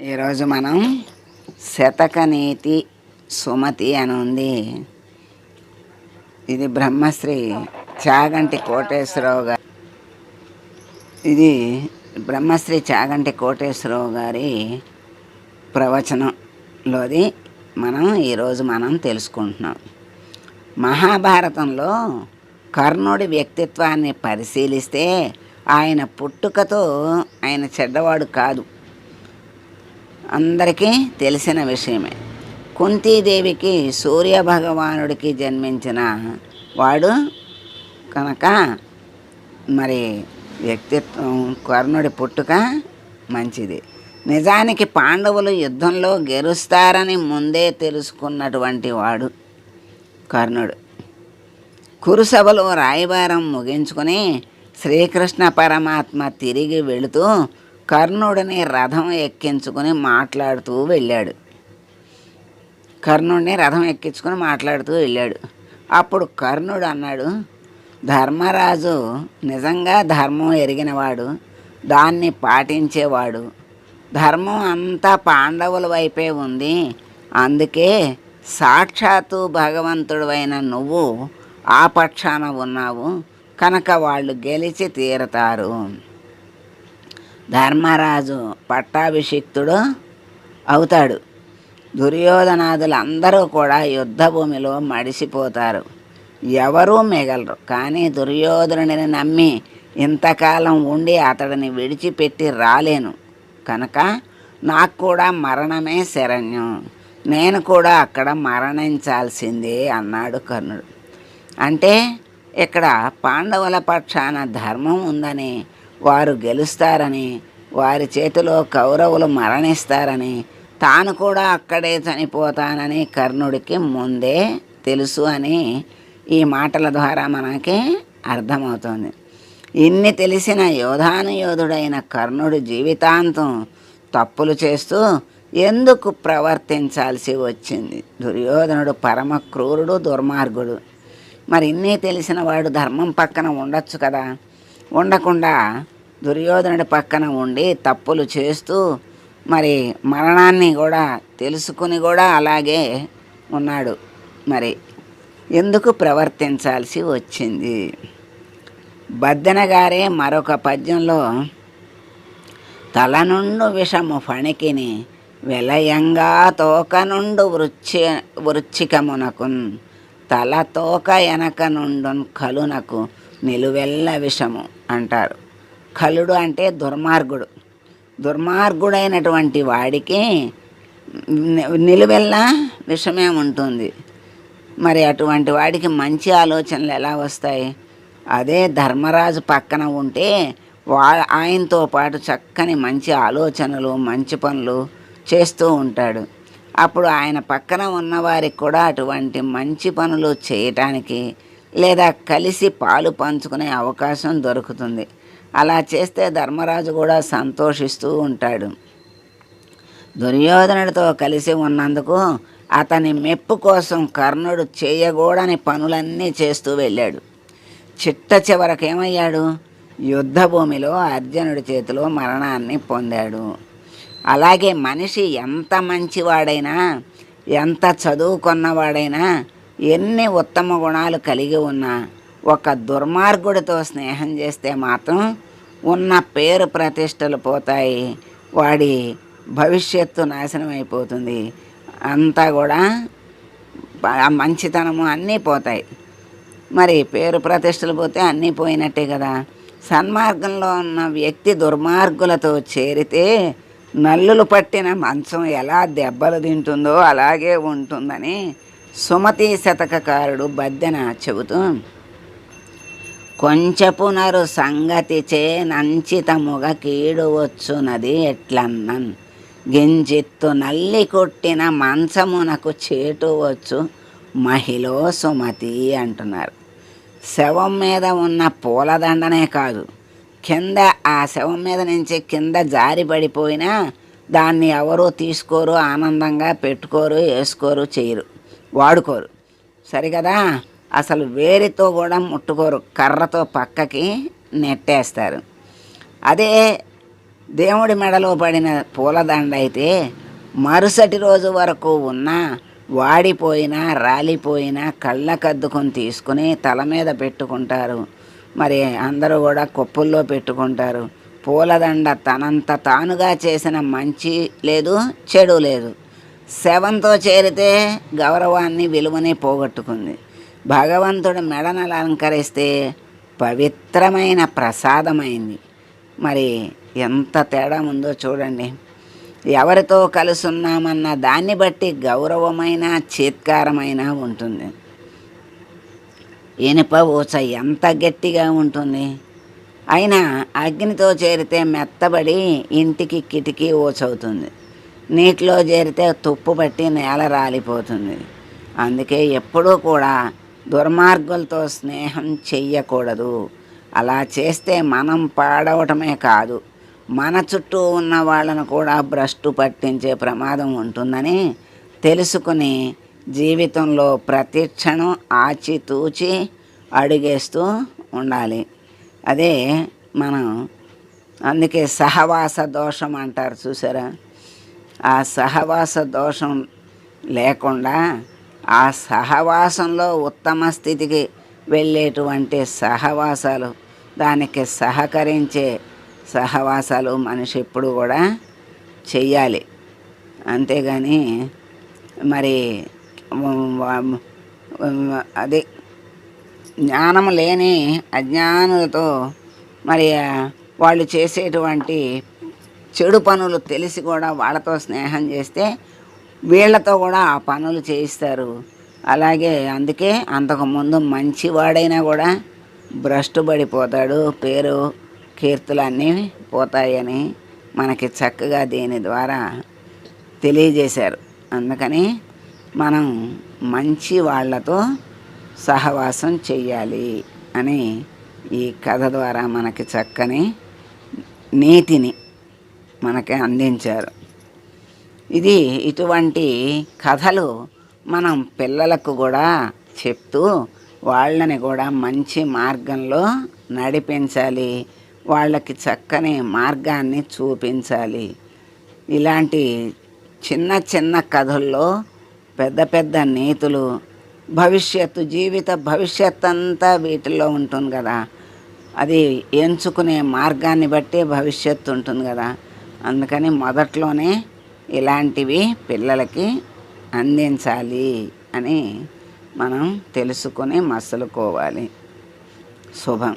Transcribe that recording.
ఈరోజు మనం శతకనీతి సుమతి అని ఉంది ఇది బ్రహ్మశ్రీ చాగంటి కోటేశ్వరరావు గారి ఇది బ్రహ్మశ్రీ చాగంటి కోటేశ్వరరావు గారి ప్రవచనంలోది మనం ఈరోజు మనం తెలుసుకుంటున్నాం. మహాభారతంలో కర్ణుడి వ్యక్తిత్వాన్ని పరిశీలిస్తే ఆయన పుట్టుకతో ఆయన చెడ్డవాడు కాదు. అందరికీ తెలిసిన విషయమే. కుంతీదేవికి సూర్య భగవానుడికి జన్మించిన వాడు కనుక మరి వ్యక్తిత్వం కర్ణుడి పుట్టుక మంచిది. నిజానికి పాండవులు యుద్ధంలో గెలుస్తారని ముందే తెలుసుకున్నటువంటి వాడు కర్ణుడు. కురుసభలో రాయబారం ముగించుకొని శ్రీకృష్ణ పరమాత్మ తిరిగి వెళుతూ కర్ణుడిని రథం ఎక్కించుకొని మాట్లాడుతూ వెళ్ళాడు. కర్ణుడిని రథం ఎక్కించుకొని మాట్లాడుతూ వెళ్ళాడు. అప్పుడు కర్ణుడు అన్నాడు ధర్మరాజు నిజంగా ధర్మం ఎరిగినవాడు దాన్ని పాటించేవాడు. ధర్మం అంతా పాండవుల వైపే ఉంది. అందుకే సాక్షాత్తు భగవంతుడైన నువ్వు ఆ పక్షాన ఉన్నావు. కనుక వాళ్ళు గెలిచి తీరతారు. ధర్మరాజు పట్టాభిషిక్తుడు అవుతాడు. దుర్యోధనాదులందరూ కూడా యుద్ధభూమిలో మడిసిపోతారు. ఎవరూ మిగలరు. కానీ దుర్యోధనుడిని నమ్మి ఇంతకాలం ఉండి అతడిని విడిచిపెట్టి రాలేను. కనుక నాకు కూడా మరణమే శరణ్యం. నేను కూడా అక్కడ మరణించాల్సిందే అన్నాడు కర్ణుడు. అంటే ఇక్కడ పాండవుల పక్షాన ధర్మం ఉందని వారు గెలుస్తారని వారి చేతిలో కౌరవులు మరణిస్తారని తాను కూడా అక్కడే చనిపోతానని కర్ణుడికి ముందే తెలుసు అని ఈ మాటల ద్వారా మనకి అర్థమవుతుంది. ఇన్ని తెలిసిన యోధానుయోధుడైన కర్ణుడు జీవితాంతం తప్పులు చేస్తూ ఎందుకు ప్రవర్తించాల్సి వచ్చింది? దుర్యోధనుడు పరమ క్రూరుడు దుర్మార్గుడు. మరి ఇన్ని తెలిసిన వాడు ధర్మం పక్కన ఉండొచ్చు కదా? ఉండకుండా దుర్యోధనుడి పక్కన ఉండి తప్పులు చేస్తూ మరి మరణాన్ని కూడా తెలుసుకుని కూడా అలాగే ఉన్నాడు. మరి ఎందుకు ప్రవర్తించాల్సి వచ్చింది? బద్దెన గారే మరొక పద్యంలో తల నుండు విషము ఫణికిని విలయంగా తోక నుండు వృచ్చి వృచ్చికమునకున్ తల తోక ఎనక నుండున్ కలునకు నిలువెల్ల విషము. అంటారు. కలుడు అంటే దుర్మార్గుడు. దుర్మార్గుడైనటువంటి వాడికి నిలువెల్లా విషమే ఉంటుంది. మరి అటువంటి వాడికి మంచి ఆలోచనలు ఎలా వస్తాయి? అదే ధర్మరాజు పక్కన ఉంటే వా ఆయనతో పాటు చక్కని మంచి ఆలోచనలు మంచి పనులు చేస్తూ ఉంటాడు. అప్పుడు ఆయన పక్కన ఉన్నవారికి కూడా అటువంటి మంచి పనులు చేయటానికి లేదా కలిసి పాలు పంచుకునే అవకాశం దొరుకుతుంది. అలా చేస్తే ధర్మరాజు కూడా సంతోషిస్తూ ఉంటాడు. దుర్యోధనుడితో కలిసి ఉన్నందుకు అతని మెప్పు కోసం కర్ణుడు చేయకూడని పనులన్నీ చేస్తూ వెళ్ళాడు. చిట్ట చివరకు ఏమయ్యాడు యుద్ధ భూమిలో అర్జునుడి చేతిలో మరణాన్ని పొందాడు. అలాగే మనిషి ఎంత మంచివాడైనా ఎంత చదువుకున్నవాడైనా ఎన్ని ఉత్తమ గుణాలు కలిగి ఉన్నా ఒక దుర్మార్గుడితో స్నేహం చేస్తే మాత్రం ఉన్న పేరు ప్రతిష్టలు పోతాయి. వాడి భవిష్యత్తు నాశనం అయిపోతుంది. అంతా కూడా మంచితనము అన్నీ పోతాయి. మరి పేరు ప్రతిష్టలు పోతే అన్నీ పోయినట్టే కదా. సన్మార్గంలో ఉన్న వ్యక్తి దుర్మార్గులతో చేరితే నల్లులు పట్టిన మంచం ఎలా దెబ్బలు తింటుందో అలాగే ఉంటుందని సుమతి శతకకారుడు బద్దెన చెబుతూ కొంచెపునరు సంగతి చే నంచితముగ కీడు వచ్చునది ఎట్లన్నన్? గింజిత్తు నల్లి కొట్టిన మంచమునకు చేటు వచ్చు మహిళ సుమతి అంటున్నారు. శవం మీద ఉన్న పూలదండనే కాదు. కింద ఆ శవం మీద నుంచి కింద జారి పడిపోయినా దాన్ని ఎవరు తీసుకోరు ఆనందంగా పెట్టుకోరు వేసుకోరు చేయరు. వాడుకోరు. సరికదా అసలు వేరితో కూడా ముట్టుకోరు. కర్రతో పక్కకి నెట్టేస్తారు. అదే దేవుడి మెడలో పడిన పూలదండ అయితే మరుసటి రోజు వరకు ఉన్న వాడిపోయినా రాలిపోయినా కళ్ళకద్దుకొని తీసుకుని తల మీద పెట్టుకుంటారు. మరి అందరూ కూడా కొప్పుల్లో పెట్టుకుంటారు. పూలదండ తనంత తానుగా చేసిన మంచి లేదు చెడు లేదు. శవంతో చేరితే గౌరవాన్ని విలువని పోగొట్టుకుంది. భగవంతుడు మెడను అలంకరిస్తే పవిత్రమైన ప్రసాదమైంది. మరి ఎంత తేడా ఉందో చూడండి. ఎవరితో కలుసున్నామన్న దాన్ని బట్టి గౌరవమైన చేత్కారమైన ఉంటుంది. ఇనుప ఊచ ఎంత గట్టిగా ఉంటుంది. అయినా అగ్నితో చేరితే మెత్తబడి ఇంటికి కిటికీ ఊచవుతుంది. నీటిలో చేరితే తుప్పు పట్టి నేల రాలిపోతుంది. అందుకే ఎప్పుడూ కూడా దుర్మార్గులతో స్నేహం చెయ్యకూడదు. అలా చేస్తే మనం పాడవటమే కాదు మన చుట్టూ ఉన్న వాళ్ళను కూడా భ్రష్టు పట్టించే ప్రమాదం ఉంటుందని తెలుసుకుని జీవితంలో ప్రతి క్షణం ఆచితూచి అడుగేస్తూ ఉండాలి. అదే మనం అందుకే సహవాస దోషం అంటారు చూసారా? ఆ సహవాస దోషం లేకుండా ఆ సహవాసంలో ఉత్తమ స్థితికి వెళ్ళేటువంటి సహవాసాలు దానికి సహకరించే సహవాసాలు మనిషి ఎప్పుడు కూడా చెయ్యాలి. అంతేగాని మరి అది జ్ఞానం లేని అజ్ఞానులతో మరి వాళ్ళు చేసేటువంటి చెడు పనులు తెలిసి కూడా వాళ్ళతో స్నేహం చేస్తే వీళ్ళతో కూడా ఆ పనులు చేయిస్తారు. అలాగే అందుకే అంతకుముందు మంచివాడైనా కూడా భ్రష్టు పడిపోతాడు పేరు కీర్తులన్నీ పోతాయని మనకి చక్కగా దీని ద్వారా తెలియజేశారు. అందుకని మనం మంచి వాళ్ళతో సహవాసం చెయ్యాలి అని ఈ కథ ద్వారా మనకి చక్కని నీతిని మనకి అందించారు. ఇది ఇటువంటి కథలు మనం పిల్లలకు కూడా చెప్తూ వాళ్ళని కూడా మంచి మార్గంలో నడిపించాలి. వాళ్ళకి చక్కని మార్గాన్ని చూపించాలి. ఇలాంటి చిన్న చిన్న కథల్లో పెద్ద పెద్ద నీతులు భవిష్యత్తు జీవిత భవిష్యత్ అంతా వీటిల్లో ఉంటుంది కదా. అది ఎంచుకునే మార్గాన్ని బట్టి భవిష్యత్తు ఉంటుంది కదా. అందుకని మొదట్లోనే ఇలాంటివి పిల్లలకి అందించాలి అని మనం తెలుసుకొని మసలుకోవాలి. శుభం.